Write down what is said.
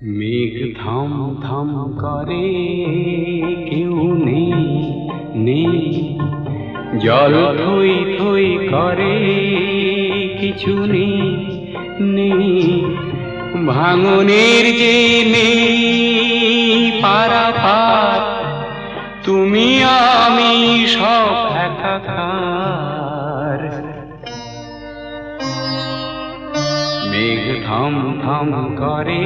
মেঘ ধাম ধাম করে কেউ নেই নেই জল থই থই করে কিছু নেই নেই ভাঙনের যে নেই পারাপার মেঘ থাম থাম করে।